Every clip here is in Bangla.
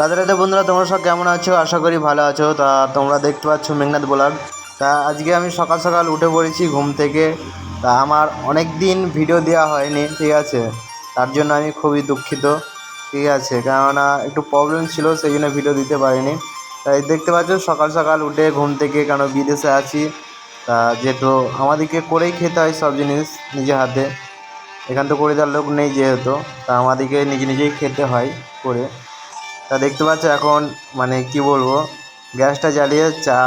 রাধে রাধে বন্ধুরা, তোমরা সব কেমন আছো? আশা করি ভালো আছো। তা তোমরা দেখতে পাচ্ছ মেঘনাথ ব্লগ। তা আজকে আমি সকাল সকাল উঠে পড়েছি ঘুম থেকে। তা আমার অনেক দিন ভিডিও দেওয়া হয়নি, ঠিক আছে? তার জন্য আমি খুবই দুঃখিত, ঠিক আছে? কেননা একটু প্রবলেম ছিল, সেই জন্য ভিডিও দিতে পারিনি। তাই দেখতে পাচ্ছ, সকাল সকাল উঠে ঘুম থেকে কেন বিদেশে আছি। তা যেহেতু আমাদেরকে করেই খেতে হয় সব জিনিস নিজে হাতে। এখান তো করে দেওয়ার লোক নেই যেহেতু। তা আমাদেরকে নিজে নিজেই খেতে হয় করে। তা দেখতে পাচ্ছ এখন মানে কি বলব, গ্যাসটা জ্বালিয়ে চা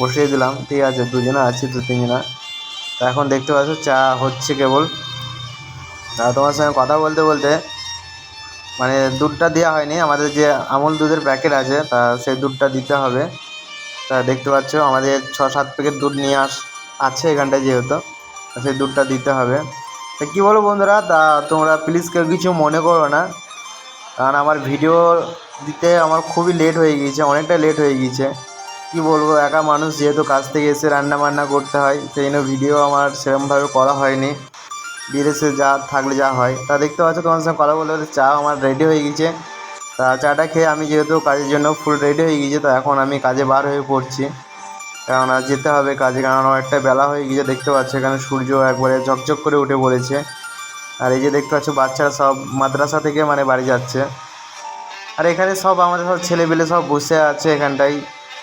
বসিয়ে দিলাম, ঠিক আছে, দুজনে আছি, দু তিনজনা। তা এখন দেখতে পাচ্ছ চা হচ্ছে কেবল। তা তোমার সঙ্গে কথা বলতে বলতে মানে দুধটা দেওয়া হয়নি, আমাদের যে আমুল দুধের প্যাকেট আছে, তা সেই দুধটা দিতে হবে। তা দেখতে পাচ্ছ আমাদের ছ, সাত প্যাকেট দুধ নিয়ে আস, আছে এখানটায় যেহেতু সেই দুধটা দিতে হবে। তা কী বলো বন্ধুরা, তা তোমরা প্লিজ কেউ কিছু মনে করো না। কারণ আমার ভিডিও দিতে আমার খুবই লেট হয়ে গিয়েছে, অনেকটা লেট হয়ে গিয়েছে। কী বলব, একা মানুষ যেহেতু কাজ থেকে এসে রান্না বান্না করতে হয়, সেই জন্য ভিডিও আমার সেরকমভাবে করা হয়নি। বিদেশে যা থাকলে যা হয়। তা দেখতে পাচ্ছ তোমার সঙ্গে কথা বলতে চা আমার রেডি হয়ে গেছে তা চাটা খেয়ে আমি যেহেতু কাজের জন্য ফুল রেডি হয়ে গিয়েছে, তো এখন আমি কাজে বার হয়ে পড়ছি। কেননা যেতে হবে কাজে, কারণ অনেকটা বেলা হয়ে গিয়েছে, দেখতে পাচ্ছ এখানে সূর্য একবারে ঝকঝক করে উঠে পড়েছে। আর এই যে দেখতে পাচ্ছ, বাচ্চারা সব মাদ্রাসা থেকে মানে বাড়ি যাচ্ছে। আর এখানে সব আমাদের সব ছেলেপেলে সব বসে আছে এখানটায়,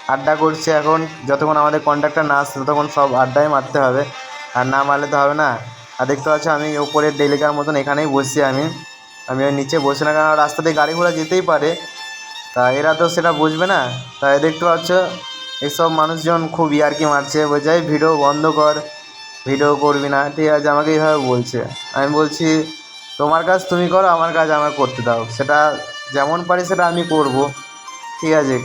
আড্ডা করছে। এখন যতক্ষণ আমাদের কন্ট্রাক্টর না আসছে, ততক্ষণ সব আড্ডাই মারতে হবে। আর না মারলে তো হবে না। আর দেখতে পাচ্ছ, আমি ওপরে ডেলিকার মতন এখানেই বসছি আমি। আমি ওই নিচে বসে না, কারণ দিয়ে গাড়ি ঘোড়া যেতেই পারে। তা এরা তো সেটা বুঝবে না। তাই দেখতে পাচ্ছ এইসব মানুষজন খুব ইয়ার্কি মারছে। "এই ভিডিও বন্ধ কর। ভিডিও করবি না। ঠিক আছে, আমাকে এইভাবে বলছে। আমি বলছি, তোমার কাজ তুমি করো, আমার কাজ আমার করতে দাও। সেটা যেমন পারি সেটা আমি করব। ঠিক আছে।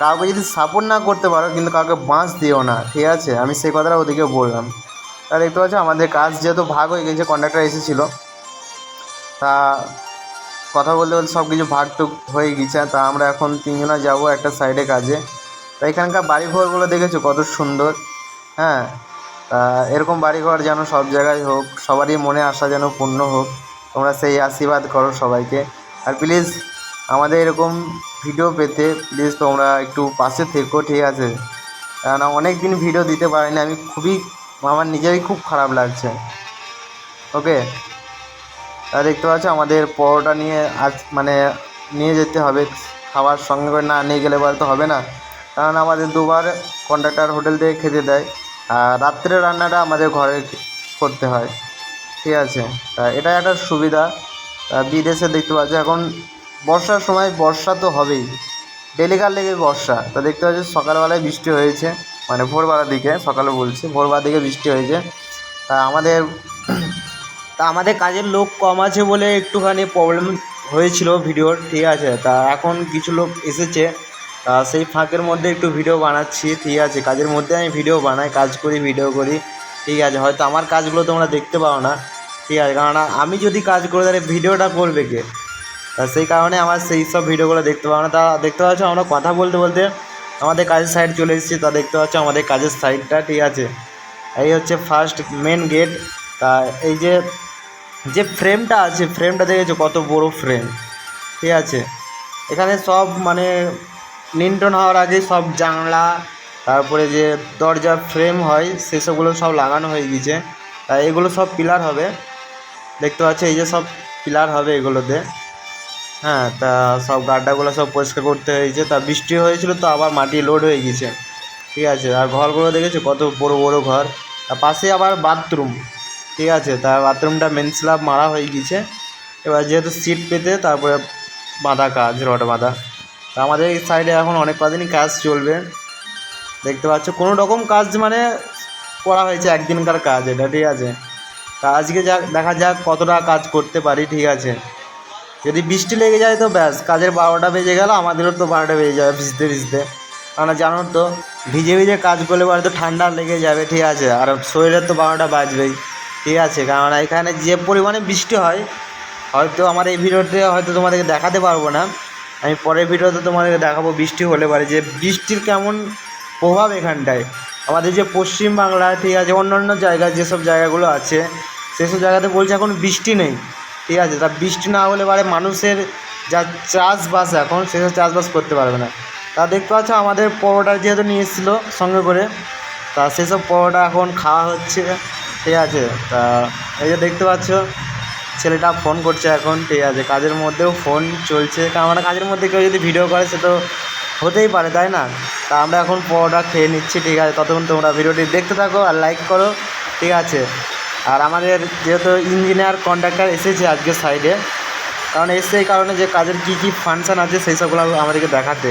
কাউকে যদি সাপোর্ট না করতে পারো, কিন্তু কাউকে বাঁশ দিও না। ঠিক আছে? আমি সেই কথাটা ওদিকে বললাম। তা দেখতে পাচ্ছ, আমাদের কাজ যেহেতু ভাগ হয়ে গেছে কন্ডাক্টর এসেছিল। তা কথা বলতে বলতে সব কিছু ভাগ টুক হয়ে গেছে। তা আমরা এখন তিনজনা যাব একটা সাইডে কাজে। তা এখানকার বাড়িঘরগুলো দেখেছ কত সুন্দর? হ্যাঁ? এরকম বাড়িঘর যেন সব জায়গায় হোক, সবারই মনে আশা যেন পূর্ণ হোক, তোমরা সেই আশীর্বাদ করো সবাইকে। আর প্লিজ আমাদের এরকম ভিডিও পেতে প্লিজ তোমরা একটু পাশে থেকো, ঠিক আছে? কারণ অনেক দিন ভিডিও দিতে পারিনি, আমি খুবই, আমার নিজেরই খুব খারাপ লাগছে। ওকে তা দেখতে পাচ্ছ, আমাদের পরোটা নিয়ে আজ মানে নিয়ে যেতে হবে, খাবার সঙ্গে করে না নিয়ে গেলে পরে তো হবে না। কারণ আমাদের দুবার কন্ট্রাক্টর হোটেল থেকে খেতে দেয়। রাত্রে রান্নাটা আমাদের ঘরে করতে হয়। ঠিক আছে? তা এটা একটা সুবিধা। বিদেশে দেখতে পাচ্ছি, এখন বর্ষার সময় বর্ষা তো হবেই। ডেলিকার লেগে বর্ষা? তা দেখতে পাচ্ছি, সকালবেলায় বৃষ্টি হয়েছে মানে ভোরবেলার দিকে, সকালে বলছি, ভোরবেলার দিকে বৃষ্টি হয়েছে। তা আমাদের তা আমাদের কাজের লোক কম আছে বলে একটুখানি প্রবলেম হয়েছিল ভিডিওর, ঠিক আছে? তা এখন কিছু লোক এসেছে। সেই ফাঁকের মধ্যে একটু ভিডিও বানাচ্ছি, ঠিক আছে? কাজের মধ্যে আমি ভিডিও বানাই, কাজ করি ভিডিও করি, ঠিক আছে? হয়তো আমার কাজগুলো তোমরা দেখতে পাও না, ঠিক আছে? কারণ আমি যদি কাজ করে তাহলে ভিডিওটা করবে কে? তা সেই কারণে আমার সেই সব ভিডিওগুলো দেখতে পাও না। তা দেখতে পাচ্ছ, আমরা কথা বলতে বলতে আমাদের কাজের সাইড চলে এসেছি। তা দেখতে পাচ্ছ, আমাদের কাজের সাইডটা ঠিক আছে? এই হচ্ছে ফার্স্ট মেন গেট তা এই যে যে ফ্রেমটা আছে ফ্রেমটা দেখেছ? কত বড় ফ্রেম ঠিক আছে? এখানে সব মানে নিন্টন হওয়ার আগে সব জানলা, তারপরে যে দরজার ফ্রেম হয় সেসবগুলো সব লাগানো হয়ে গিয়েছে তা এগুলো সব পিলার হবে। দেখতে পাচ্ছ, এই যে সব পিলার হবে এগুলোতে। হ্যাঁ তা সব গাড্ডাগুলো সব পরিষ্কার করতে হয়েছে। তা বৃষ্টি হয়েছিল তো আবার মাটি লোড হয়ে গেছে। ঠিক আছে, আর ঘরগুলো দেখেছ? কত বড় বড় ঘর। আর পাশে আবার বাথরুম ঠিক আছে, তা বাথরুমটা মেন স্ল্যাব মারা হয়ে গিয়েছে এবার যেহেতু সিট পেতে, তারপরে বাঁধা কাজ, রড বাঁধা। তা আমাদের এই সাইডে এখন অনেক কদিনই কাজ চলবে। দেখতে পাচ্ছ, কোনো রকম কাজ মানে করা হয়েছে, একদিনকার কাজ, এটা ঠিক আছে। তা আজকে যা, দেখা যাক কতটা কাজ করতে পারি, ঠিক আছে। যদি বৃষ্টি লেগে যায় তো ব্যাস, কাজের বারোটা বেজে গেল, আমাদেরও তো বারোটা বেজে যাবে ভিজতে ভিজতে। কারণ জানো তো, ভিজে ভিজে কাজ করলে পরে তো ঠান্ডা লেগে যাবে, ঠিক আছে। আর শরীরের তো বারোটা বাজবেই, ঠিক আছে। কারণ এখানে যে পরিমাণে বৃষ্টি হয়, হয়তো আমার এই ভিডিওতে হয়তো তোমাদেরকে দেখাতে পারব না। আমি পরের ভিডিওতে তোমাদেরকে দেখাবো বৃষ্টি হলে পারে যে বৃষ্টির কেমন প্রভাব এখানটায়। আমাদের যে পশ্চিম বাংলা ঠিক আছে অন্য অন্য জায়গায় যেসব জায়গাগুলো আছে, সেসব জায়গাতে বলছে এখন বৃষ্টি নেই, ঠিক আছে? তা বৃষ্টি না হলে পারে মানুষের যা চাষবাস এখন সেসব চাষবাস করতে পারবে না। তা দেখতে পাচ্ছ আমাদের পরোটা যেহেতু নিয়ে এসেছিল সঙ্গে করে, তা সেসব পরোটা এখন খাওয়া হচ্ছে, ঠিক আছে? তা এই যে দেখতে পাচ্ছ ছেলেটা ফোন করছে এখন, ঠিক আছে। কাজের মধ্যেও ফোন চলছে। কারণ আমরা কাজের মধ্যে কেউ যদি ভিডিও করে, সে তো হতেই পারে, তাই না? তা আমরা এখন পরোটা খেয়ে নিচ্ছি, ঠিক আছে। ততক্ষণ তোমরা ভিডিওটি দেখতে থাকো আর লাইক করো, ঠিক আছে। আর আমাদের যেহেতু ইঞ্জিনিয়ার কন্ট্রাক্টর এসেছে আজকে সাইডে কারণ এসে এই কারণে যে কাজের কী কী ফাংশান আছে, সেই সবগুলো আমাদেরকে দেখাতে।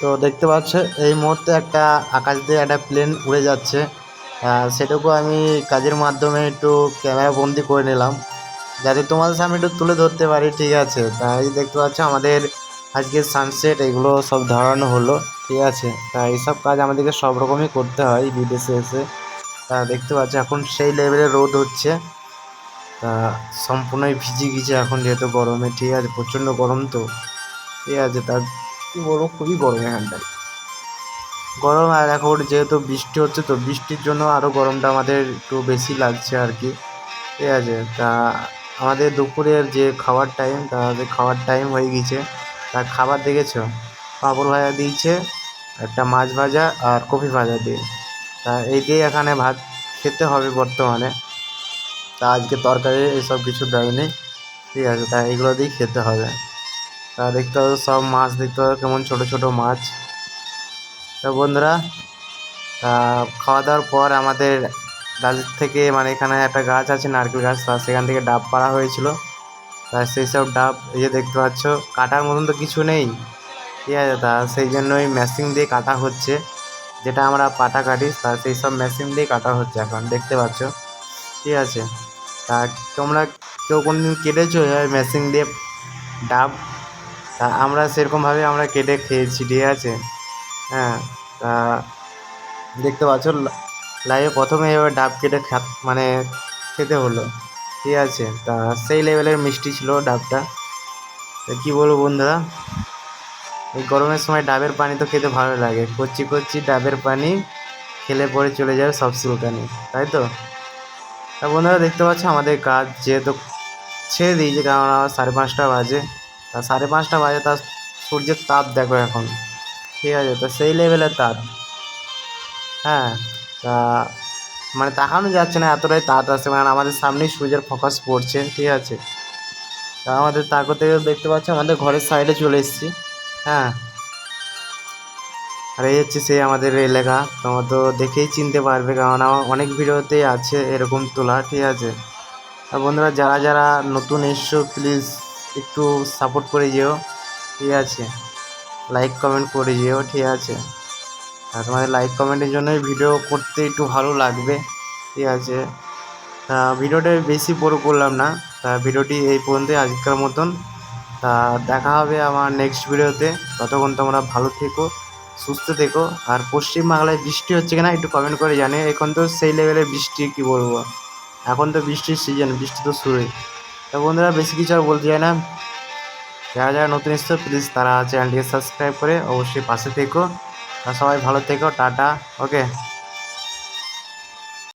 তো দেখতে পাচ্ছ, এই মুহূর্তে একটা আকাশ দিয়ে একটা প্লেন উড়ে যাচ্ছে। সেটুকু আমি কাজের মাধ্যমে একটু ক্যামেরা বন্দি করে নিলাম। যাতে তোমাদের সামনে একটু তুলে ধরতে পারি, ঠিক আছে? তাই দেখতে পাচ্ছ আমাদের আজকে সানসেট এগুলো সব ধরানো হলো, ঠিক আছে? তা এইসব কাজ আমাদেরকে সব রকমই করতে হয় বিদেশে এসে। তা দেখতে পাচ্ছ এখন সেই লেভেলে রোদ হচ্ছে। তা সম্পূর্ণই ভিজে গিয়েছে এখন যেহেতু গরমে, ঠিক আছে? প্রচণ্ড গরম তো, ঠিক আছে? তার কী বলব, খুবই গরম এখানটায়। গরম আর এখন যেহেতু বৃষ্টি হচ্ছে, তো বৃষ্টির জন্য আরও গরমটা আমাদের একটু বেশি লাগছে আর কি, ঠিক আছে? তা আমাদের দুপুরের যে খাওয়ার টাইম তা যে খাওয়ার টাইম হয়ে গিয়েছে তা খাবার দেখেছ? পাঁপড় ভাজা দিয়েছে, একটা মাছ ভাজা আর কপি ভাজা দিয়ে। তা এই দিয়ে এখানে ভাত খেতে হবে বর্তমানে। তা আজকে তরকারি এসব কিছু দেয়নি, ঠিক আছে, তা এগুলো দিয়েই খেতে হবে। তা দেখতে হবে সব মাছ, দেখতে হবে কেমন ছোটো ছোটো মাছ। তো বন্ধুরা খাওয়া দাওয়ার পর আমাদের গাছের থেকে মানে এখানে একটা গাছ আছে, নারকেল গাছ। তা সেখান থেকে ডাব পাড়া হয়েছিল। তা সেই সব ডাব এই যে দেখতে পাচ্ছ, কাটার মতন তো কিছু নেই। ঠিক আছে, তা সেই জন্যই মেশিন দিয়ে কাটা হচ্ছে। যেটা আমরা পাটা কাটি, তা সেই সব মেশিন দিয়ে কাটা হচ্ছে এখন, দেখতে পাচ্ছ। ঠিক আছে, তা তোমরা কেউ কোনো দিন কেটেছো মেশিন দিয়ে ডাব? তা আমরা সেরকমভাবে আমরা কেটে খেয়েছি, ঠিক আছে। হ্যাঁ তা দেখতে পাচ্ছ লাইভে প্রথমে এবার ডাব কেটে মানে খেতে হলো। ঠিক আছে, তা সেই লেভেলের মিষ্টি ছিল ডাবটা। তা কী বলব বন্ধুরা? এই গরমের সময় ডাবের পানি তো খেতে ভালো লাগে। কচি কচি ডাবের পানি খেলে পরে চলে যাবে সব চুলকানি তাই তো? তা বন্ধুরা দেখতে পাচ্ছ আমাদের কাজ যেহেতু ছেড়ে দিয়েছে, কারণ আমার সাড়ে পাঁচটা বাজে। তা সাড়ে পাঁচটা বাজে তার সূর্যের তাপ দেখো এখন। ঠিক আছে, তো সেই লেভেলের তাপ। হ্যাঁ মানে তাকানো যাচ্ছে না এতটাই তাপ আসছে কারণ আমাদের সামনেই সূর্যের ফোকাস পড়ছে, ঠিক আছে? তা আমাদের তাকতে দেখতে পাচ্ছ, আমাদের ঘরের সাইডে চলে এসেছি হ্যাঁ? আর এই হচ্ছে সেই আমাদের এলাকা, তোমরা তো দেখেই চিনতে পারবে, কারণ আমার অনেক ভিডিওতেই আছে এরকম তোলা, ঠিক আছে? আর বন্ধুরা, যারা যারা নতুন এসছো প্লিজ একটু সাপোর্ট করে যেও, ঠিক আছে? লাইক কমেন্ট করে যেও, ঠিক আছে? তোমাদের লাইক কমেন্টের জন্যই ভিডিও করতে একটু ভালো লাগবে। ঠিক আছে? ভিডিওটা বেশি বড় করলাম না। তা ভিডিওটি এই পর্যন্তই আজকের মতন। তা দেখা হবে আমার নেক্সট ভিডিওতে ততক্ষণ তোমরা ভালো থেকো, সুস্থ থেকো। আর পশ্চিম বাংলায় বৃষ্টি হচ্ছে কিনা একটু কমেন্ট করে জানে এখন তো সেই লেভেলের বৃষ্টি, কি বলব? এখন তো বৃষ্টির সিজন বৃষ্টি তো শুরুই। তা বন্ধুরা, বেশি কিছু আর বলতে চাই না। যারা যারা নতুন এসছো প্লিজ তারা চ্যানেলটিকে সাবস্ক্রাইব করে অবশ্যই পাশে থেকো। আর সবাই ভালো থেকো টাটা ওকে?